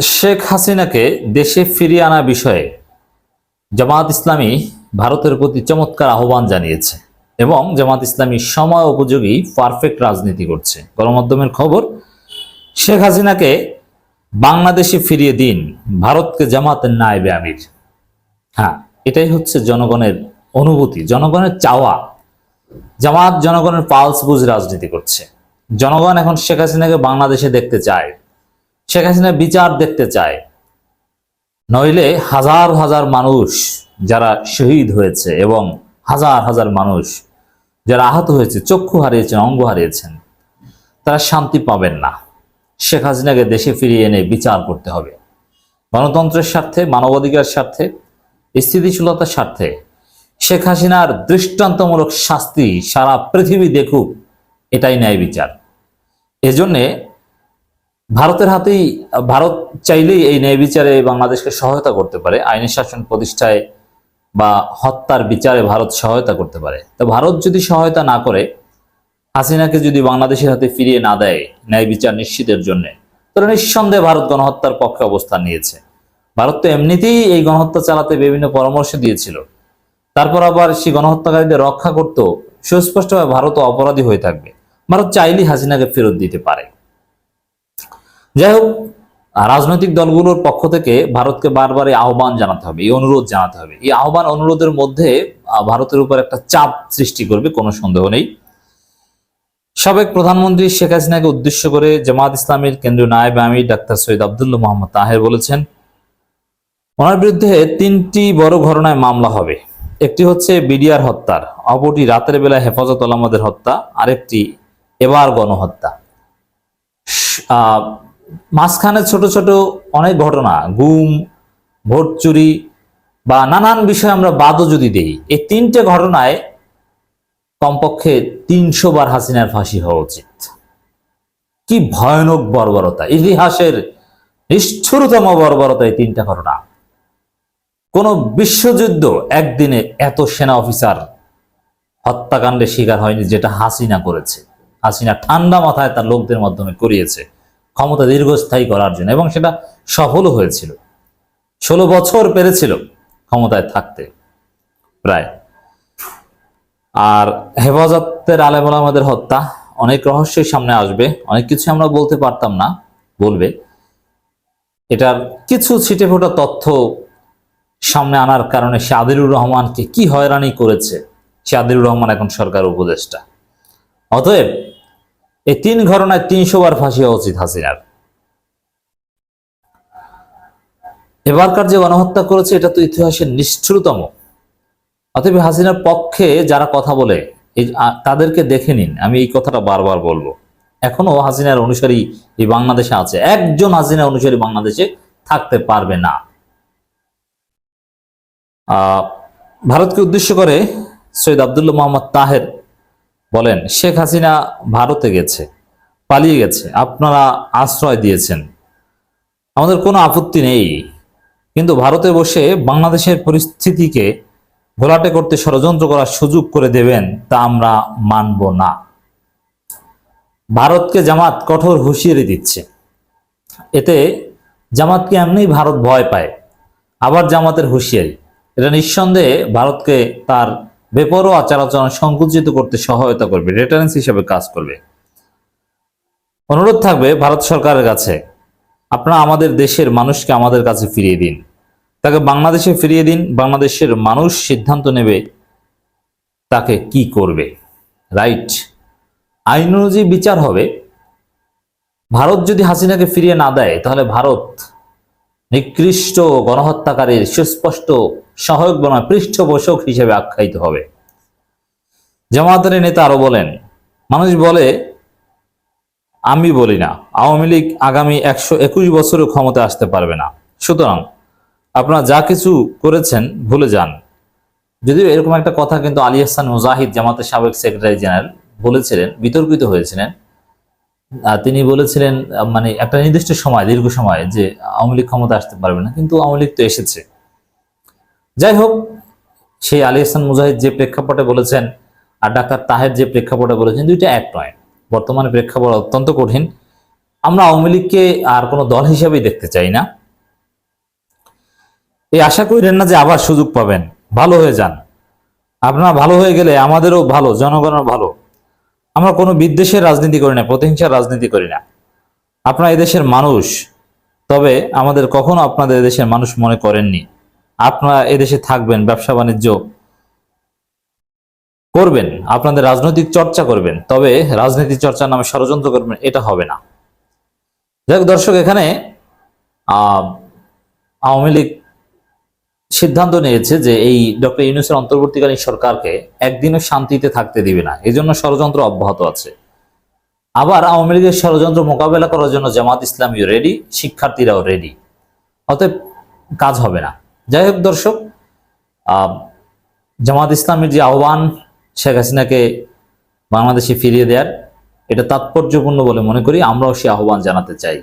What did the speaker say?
শেখ হাসিনাকে দেশে ফিরিয়ে আনা বিষয়ে জামাত ইসলামী ভারতের প্রতি চমৎকার আহ্বান জানিয়েছে এবং জামাত ইসলামী সময় উপযোগী পারফেক্ট রাজনীতি করছে। গণমাধ্যমের খবর, শেখ হাসিনাকে বাংলাদেশে ফিরিয়ে দিন, ভারতকে জামাতের নায়েবে আমির। হ্যাঁ এটাই হচ্ছে জনগণের অনুভূতি, জনগণের চাওয়া। জামাত জনগণের পালস বুঝ রাজনীতি করছে। জনগণ এখন শেখ হাসিনাকে বাংলাদেশে দেখতে চায়। শেখ হাসিনা বিচার দেখতে চায়। নইলে হাজার হাজার মানুষ যারা শহীদ হয়েছে এবং হাজার হাজার মানুষ যারা আহত হয়েছে, চক্ষু হারিয়েছেন, অঙ্গ হারিয়েছেন, তারা শান্তি পাবেন না। শেখ হাসিনাকে দেশে ফিরিয়ে এনে বিচার করতে হবে। গণতন্ত্রের স্বার্থে, মানবাধিকার স্বার্থে, স্থিতিশীলতার স্বার্থে শেখ হাসিনার দৃষ্টান্তমূলক শাস্তি সারা পৃথিবী দেখুক, এটাই ন্যায় বিচার। এজন্যে ভারতের হাতেই, ভারত চাইলেই এই ন্যায় বিচারে বাংলাদেশকে সহায়তা করতে পারে, আইনি শাসন প্রতিষ্ঠায় বা হত্যার বিচারে ভারত সহায়তা করতে পারে। তো ভারত যদি সহায়তা না করে, হাসিনাকে যদি বাংলাদেশের হাতে ফিরিয়ে না দেয় ন্যায় বিচার নিশ্চিতের জন্য, তাহলে নিঃসন্দেহে ভারত গণহত্যার পক্ষে অবস্থান নিয়েছে। ভারত তো এমনিতেই এই গণহত্যা চালাতে বিভিন্ন পরামর্শ দিয়েছিল। তারপর আবার সেই গণহত্যাকারীদের রক্ষা করতেও সুস্পষ্টভাবে ভারত অপরাধী হয়ে থাকবে। ভারত চাইলেই হাসিনাকে ফেরত দিতে পারে। যাই হোক রাজনৈতিক দলগুলোর পক্ষ থেকে ভারতকে বারবার এই আহ্বান জানাতে হবে, এই অনুরোধ জানাতে হবে। এই আহ্বান, অনুরোধের মধ্যে ভারতের উপর একটা চাপ সৃষ্টি করবে, কোনো সন্দেহ নেই। সাবেক প্রধানমন্ত্রী শেখ হাসিনাকে উদ্দেশ্য করে জামাত ইসলামের কেন্দ্রীয় নায়েব আমির ডাক্তার সৈয়দ আবদুল্লাহ মোহাম্মদ তাহের বলেছেন, ওনার বিরুদ্ধে তিনটি বড় ঘটনায় মামলা হবে। একটি হচ্ছে বিডিআর হত্যার, অপরটি রাতের বেলা হেফাজত আলামদের হত্যা, আরেকটি এবার গণহত্যা। মাঝখানে ছোট ছোট অনেক ঘটনা, গুম ভোট চুরি বা নানান বিষয়ে আমরা বাদও যদি দেই, এই তিনটে ঘটনায় কমপক্ষে তিনশো বার হাসিনার ফাঁসি হওয়া উচিত। কি ভয়ানক বর্বরতা, ইতিহাসের নিষ্ঠুরতম বর্বরতা এই তিনটা ঘটনা। কোন বিশ্বযুদ্ধ একদিনে এত সেনা অফিসার হত্যাকাণ্ডের শিকার হয়নি যেটা হাসিনা করেছে। হাসিনা ঠান্ডা মাথায় তার লোকদের মাধ্যমে করিয়েছে। ক্ষমতা দীর্ঘস্থায়ী করার জন্য এবং সেটা সফলও হয়েছিল। ষোলো বছর পেরেছিল ক্ষমতায় থাকতে। প্রায়। আর হেফাজতের আলেমুল আমাদের হত্যা, অনেক রহস্যই সামনে আসবে। অনেক কিছু আমরা বলতে পারতাম না, বলবে। এটার কিছু ছিটে ফোটা তথ্য সামনে আনার কারণে সে আদিলুর রহমানকে কি হয়রানি করেছে সে আদিলুর রহমান এখন সরকার উপদেষ্টা। অতএব এই তিন ঘটনায় তিনশো বার ফাঁসি হওয়া উচিত হাসিনার। এবারকার যে গণহত্যা করেছে, এটা তো ইতিহাসের নিষ্ঠুরতম। অতএব হাসিনার পক্ষে যারা কথা বলে তাদেরকে দেখে নিন। আমি এই কথাটা বারবার বলব। এখনও হাসিনার অনুসারী এই বাংলাদেশে আছে। একজন হাসিনা অনুসারী বাংলাদেশে থাকতে পারবে না। ভারতকে উদ্দেশ্য করে সৈয়দ আবদুল্লাহ মোহাম্মদ তাহের বলেন, শেখ হাসিনা ভারতে গেছে, পালিয়ে গেছে, আপনারা আশ্রয় দিয়েছেন। আমাদের কোনো আপত্তি নেই, কিন্তু ভারতে বসে বাংলাদেশের পরিস্থিতিকে ঘোলাটে করতে ষড়যন্ত্র করার সুযোগ করে দেবেন তা আমরা মানব না। ভারতকে জামাত কঠোর হুঁশিয়ারি দিচ্ছে। এতে জামাতকে এমনি ভারত ভয় পায়, আবার জামাতের হুঁশিয়ারি। এটা নিঃসন্দেহে ভারতকে তার বেপরোয়া আচরণ সংকুচিত করতে সহায়তা করবে রেটারেন্স হিসেবে কাজ করবে। অনুরোধ থাকবে ভারত সরকারের কাছে, আপনারা আমাদের দেশের মানুষকে আমাদের কাছে ফিরিয়ে দিন। তাকে বাংলাদেশে ফিরিয়ে দিন, বাংলাদেশের মানুষ সিদ্ধান্ত নেবে তাকে কি করবে। রাইট আইন অনুযায়ী বিচার হবে। ভারত যদি হাসিনাকে ফিরিয়ে না দেয়, তাহলে ভারত নিকৃষ্ট গণহত্যাকারীর সুস্পষ্ট সহায়ক বনা পৃষ্ঠপোষক হিসেবে আখ্যায়িত হবে। জামাতের নেতা আরও বলেন, মানুষ বলে, আমি বলি না, আওয়ামী লীগ আগামী একশো একুশ বছরও ক্ষমতা আসতে পারবে না। সুতরাং আপনারা যা কিছু করেছেন ভুলে যান। যদিও এরকম একটা কথা কিন্তু আলী হাসান মুজাহিদ, জামাতের সাবেক সেক্রেটারি জেনারেল, বলেছিলেন, বিতর্কিত হয়েছিলেন। তিনি বলেছিলেন মানে একটা নির্দিষ্ট সময়, দীর্ঘ সময়, যে আওয়ামী লীগ ক্ষমতা আসতে পারবে না, কিন্তু আওয়ামী লীগ তো এসেছে। যাই হোক সেই আলী হাসান মুজাহিদ যে প্রেক্ষাপটে বলেছেন আর ডাক্তার তাহের যে প্রেক্ষাপটে বলেছেন, দুইটা এক নয়। বর্তমানে প্রেক্ষাপট অত্যন্ত কঠিন। আমরা আওয়ামী লীগকে আর কোনো দল হিসেবেই দেখতে চাই না। এই আশা করেন না যে আবার সুযোগ পাবেন। ভালো হয়ে যান। আপনারা ভালো হয়ে গেলে আমাদেরও ভালো জনগণের ভালো। আমরা কোনো বিদ্বেষের রাজনীতি করি না, প্রতিহিংসার রাজনীতি করি না। আপনারা এদেশের মানুষ, তবে আমাদের কখনো আপনাদের এদেশের মানুষ মনে করেননি। আপনারা এদেশে থাকবেন, ব্যবসা বাণিজ্য করবেন, আপনাদের রাজনৈতিক চর্চা করবেন, তবে রাজনীতি চর্চার নামে ষড়যন্ত্র করবেন, এটা হবে না। যাই দর্শক, এখানে আওয়ামী লীগ সিদ্ধান্ত নিয়েছে যে এই ডক্টর ইউনুসের অন্তর্বর্তীকালীন সরকারকে একদিনও শান্তিতে থাকতে দিবে না। এই জন্য ষড়যন্ত্র অব্যাহত আছে। আবার আওয়ামী লীগের ষড়যন্ত্র মোকাবেলা করার জন্য জামাত ইসলামীও রেডি শিক্ষার্থীরাও রেডি অতএব কাজ হবে না। যাই হোক দর্শক। জামাত ইসলামের যে আহ্বান শেখ হাসিনাকে বাংলাদেশে ফিরিয়ে দেওয়ার এটা তাৎপর্যপূর্ণ বলে মনে করি। আমরাও সে আহ্বান জানাতে চাই।